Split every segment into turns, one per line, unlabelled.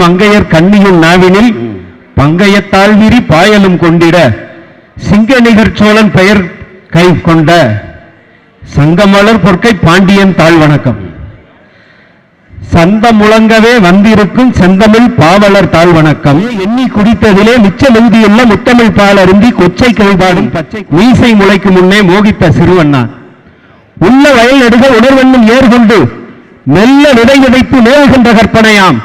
மங்கையர் கண்ணியும் நாவினில் பங்கைய தாழ்விரி பாயலும் கொண்டிட சிங்க நிகர் சோழன் பெயர் கை கொண்ட சங்கமலர் பொற்கை பாண்டியன் தாழ் வணக்கம். சந்த முழங்கவே வந்திருக்கும் செந்தமிழ் பாவலர் தாழ் வணக்கம். எண்ணி குடித்ததிலே மிச்ச எழுதியுள்ள முத்தமிழ் பால் அருந்தி கொச்சை கழிபாடும் பச்சை மீசை முளைக்கு முன்னே மோகித்த சிறுவண்ணான் உள்ள வயல் நடுக உணர்வெண்ணும் ஏர்கொண்டு மெல்ல விதை விதைப்பு மேல்கின்ற கற்பனையாம்.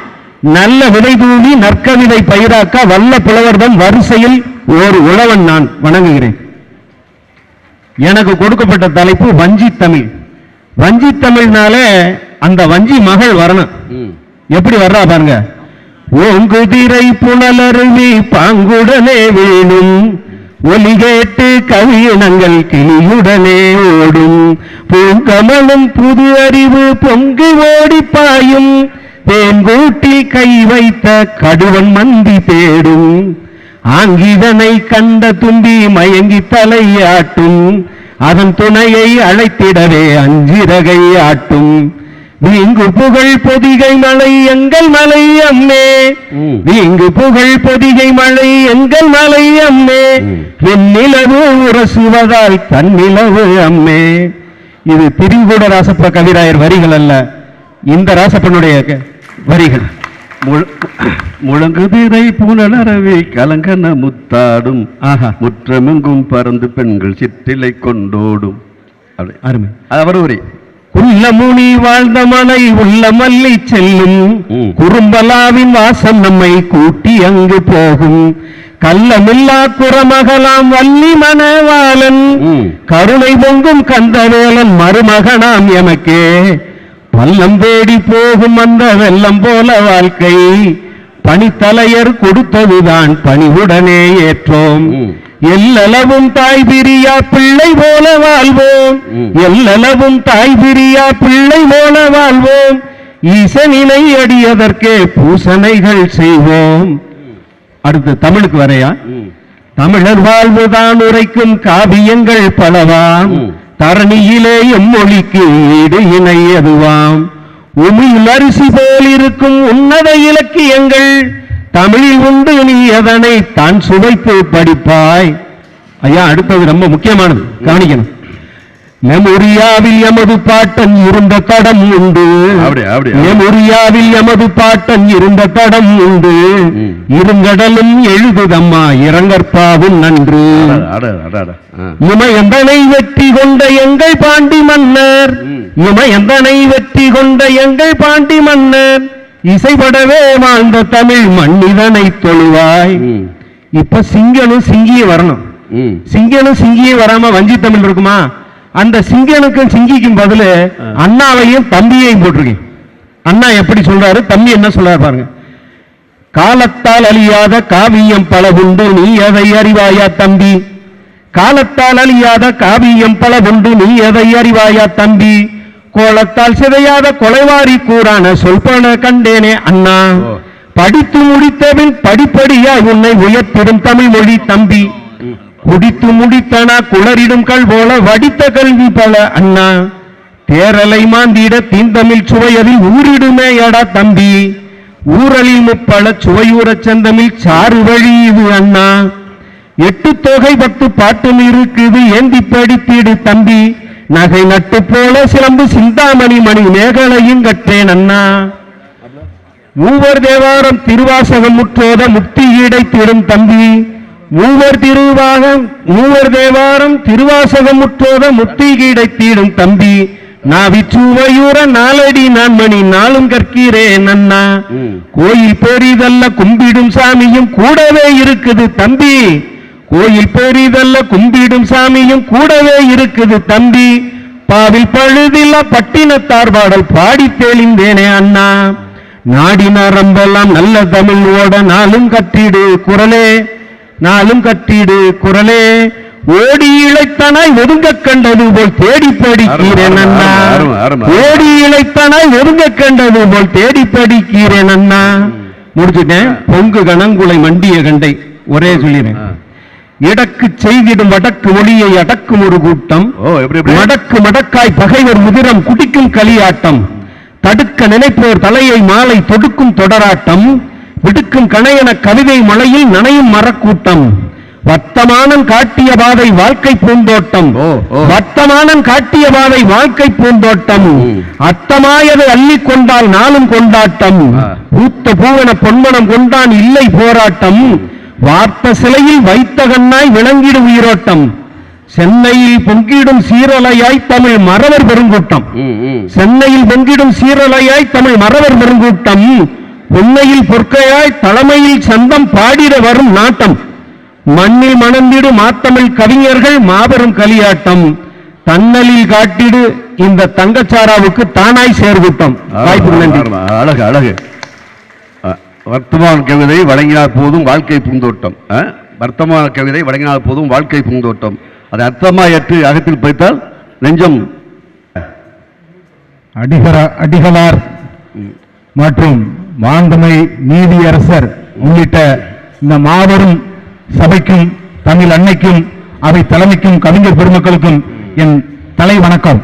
நல்ல விதை தூவி நற்கவிதை பயிராக்க வல்ல புலவர்தம் வரிசையில் ஒரு உழவன் நான் வணங்குகிறேன். எனக்கு கொடுக்கப்பட்ட தலைப்பு வஞ்சி தமிழ். வஞ்சி தமிழ்னாலே அந்த வஞ்சி மகள் வரணும். எப்படி வர்றா பாருங்க. ஓங்குதிரை புனலருவி பாங்குடனே வீணும் ஒலி கேட்டு கவியினங்கள் கிளியுடனே ஓடும். பூங்கமலும் புது அறிவு பொங்கி ஓடி பாயும் தேன்கூட்டில் கை வைத்த கடுவன் மந்தி தேடும். ஆங்கிதனை கண்ட தும்பி மயங்கி தலையாட்டும். அதன் துணையை அழைத்திடவே அஞ்சிறகை ஆட்டும். வீங்கு புகழ் பொதிகை மலை எங்கள் மலை அம்மே. வீங்கு புகழ் பொதிகை மலை எங்கள் மலை அம்மே. வெண்ணிலவு உரசுவதால் தன்னிலவு அம்மே. இது திரிகூட ராசப்ப கவிராயர் வரிகள் அல்ல. இந்த ராசப்பனுடைய வரிகள்.
முழங்குதிரை புனலரவி கலங்கன முத்தாடும்.
ஆஹா.
முற்றமெங்கும் பறந்து பெண்கள் சிற்றிலை கொண்டோடும்.
அருமை.
அவர் உரை
உள்ள முனி வாழ்ந்த மலை உள்ள மல்லி செல்லும். குறும்பலாவின் வாசம் நம்மை கூட்டி அங்கு போகும். கள்ளமில்லா குறமகலாம் வள்ளி மணவாளன். கருணை பொங்கும் கந்தவேலன் மருமகனாம் எமக்கே. பள்ளம் தேடி போகும் அந்த வெள்ளம் போல வாழ்க்கை பணித்தலையர் கொடுத்ததுதான் பணிவுடனே ஏற்றோம். எல்லளவும் தாய் பிரியா பிள்ளை போல வாழ்வோம். எல்லளவும் தாய் பிரியா பிள்ளை போல வாழ்வோம் ஈசனினை அடியதற்கே பூசணைகள் செய்வோம் அடுத்து தமிழுக்கு வரையா. தமிழர் வாழ்வுதான் உரைக்கும் காவியங்கள் பலவாம். தரணியிலே எம்மொழிக்கு ஈடு இணை அதுவாம் உமிழ் அரிசி போல் இருக்கும் உன்னத இலக்கியங்கள் தமிழில் உண்டு நீ அதனை தான் சுவைத்து படிப்பாய். ஐயா அடுத்தது ரொம்ப முக்கியமானது. கவனிக்கணும். மெமோரியாவில் எமது பாட்டன் இருந்த தடம் உண்டு. மெமோரியாவில் எமது பாட்டன் இருந்த தடம் உண்டு. இருங்கடலும் எழுதுதம்மா இரங்கற்பாவும் நன்று. இமயந்தனை வெற்றி கொண்ட எங்கள் பாண்டி மன்னர். இமயந்தனை வெற்றி கொண்ட எங்கள் பாண்டி மன்னர் இசைப்படவே வாழ்ந்த தமிழ் மன்னிதனை தொழுவாய். இப்ப சிங்கனும் சிங்கியும் வரணும். சிங்கனும் சிங்கியும் வராம வஞ்சி தமிழ் இருக்குமா அந்த சிங்கனுக்கும் சிங்கிக்கும் பதிலு அண்ணாவையும் தம்பியையும் போட்டிருக்கேன். அண்ணா எப்படி சொல்றாரு? தம்பி என்ன சொல்றாரு பாருங்க. காலத்தால் அழியாத காவியம் பல உண்டு நீ அதை அறிவாயா தம்பி? காலத்தால் அழியாத காவியம் பல உண்டு நீ எதை அறிவாயா தம்பி? கோலத்தால் சிதையாத கொலைவாரி கூறான சொல்பன கண்டேனே அண்ணா. படித்து முடித்தபின் படிப்படியாய் உன்னை உயர்த்திடும் தமிழ் மொழி தம்பி. குடித்து முடித்தனா குளரிடும் கல் போல வடித்த கல்வி பல. அண்ணா தேரலை மாந்திட தீந்தமிழ் சுவையதில் ஊரிடுமே எடா தம்பி. ஊரலில் முப்பல சுவையூர செந்தமிழ் சாறு வழி இது அண்ணா. எட்டு தொகை பத்து பாட்டும் இருக்குது ஏந்தி படித்திடு தம்பி. நகை நட்டு போல சிலம்பு சிந்தாமணி மணி மேகலையும் கற்றேன் அண்ணா. மூவர் தேவாரம் திருவாசகம் முற்றோத முக்தி ஈடைத்திடும் தம்பி. மூவர் திருவாகம் மூவர் தேவாரம் திருவாசகம் முற்றோத முக்தி ஈடைத்திடும் தம்பி. நாவிச்சுவையூர நாலடி நான் மணி நாளும் கற்கிறேன் அண்ணா. கோயில் பெரிதல்ல கும்பிடும் சாமியும் கூடவே இருக்குது தம்பி. கோயில் பெரிதல்ல கும்பிடும் சாமியும் கூடவே இருக்குது தம்பி. பாவில் பழுதில்ல பட்டினத்தார் பாடல் பாடி தெளிந்தேனே அண்ணா. நாடி நரம்பெல்லாம் நல்ல தமிழ் ஓட நாளும் கட்டிடு குரலே. நாளும் கட்டிடு குரலே. ஓடி இழைத்தனாய் ஒதுங்க கண்டது போல் தேடி படிக்கிறேன் அண்ணா. ஓடி இழைத்தனாய் ஒதுங்க கண்டது போல் தேடி படிக்கிறேன் அண்ணா. முடிச்சுட்டேன். பொங்கு கணங்குலை மண்டிய கண்டை. ஒரே சொல்லிடுறேன். இடக்கு செய்திடும் வடக்கு மொழியை அடக்கும் ஒரு கூட்டம். மடக்கு மடக்காய் பகைவர் முதிரம் குடிக்கும் களியாட்டம். தடுக்க நினைப்போர் தலையை மாலை தொடுக்கும் தொடராட்டம். விடுக்கும் கணையன கவிதை மலையில் நனையும் மரக்கூட்டம் வர்த்தமானன் காட்டிய பாதை வாழ்க்கை பூந்தோட்டம். வர்த்தமானன் காட்டிய பாதை வாழ்க்கை பூந்தோட்டம். அத்தமாயதை அள்ளிக் கொண்டால் நாளும் கொண்டாட்டம். பூத்த பூவன பொன்மனம் கொண்டான் இல்லை போராட்டம் வார்த்த சிலையில் வைத்த கண்ணாய் விளங்கிடு உயிரோட்டம் சென்னையில் பொங்கிடும் சீரலையாய் தமிழ் மறவர் பெருங்கூட்டம். சென்னையில் பொங்கிடும் சீரலையாய் தமிழ் மறவர் பெருங்கூட்டம் பொன்னையில் பொற்கையாய் தலைமையில் சந்தம் பாடிட வரும் நாட்டம். மண்ணில் மணந்திடு மாத்தமிழ் கவிஞர்கள் மாபெரும் களியாட்டம். தன்னலில் காட்டிடு இந்த தங்கச்சாராவுக்கு தானாய் சேர்கூட்டம் வாய்ப்புக்கு நன்றி.
அழகு அழகு. வர்த்தமான கவிதை வழங்கினார் போதும் வாழ்க்கை பூந்தோட்டம்? வர்த்தமான கவிதை வழங்கினார் போதும் வாழ்க்கை பூந்தோட்டம். அதை அர்த்தமா ஏற்று அகத்தில் பைத்தால் நெஞ்சம்.
அடிகர அடிகளார் மற்றும் மாண்புமை நீதியரசர் உள்ளிட்ட இந்த மாபெரும் சபைக்கும் தமிழ் அன்னைக்கும் அவை தலைமைக்கும் கவிஞர் பெருமக்களுக்கும் என் தலை வணக்கம்.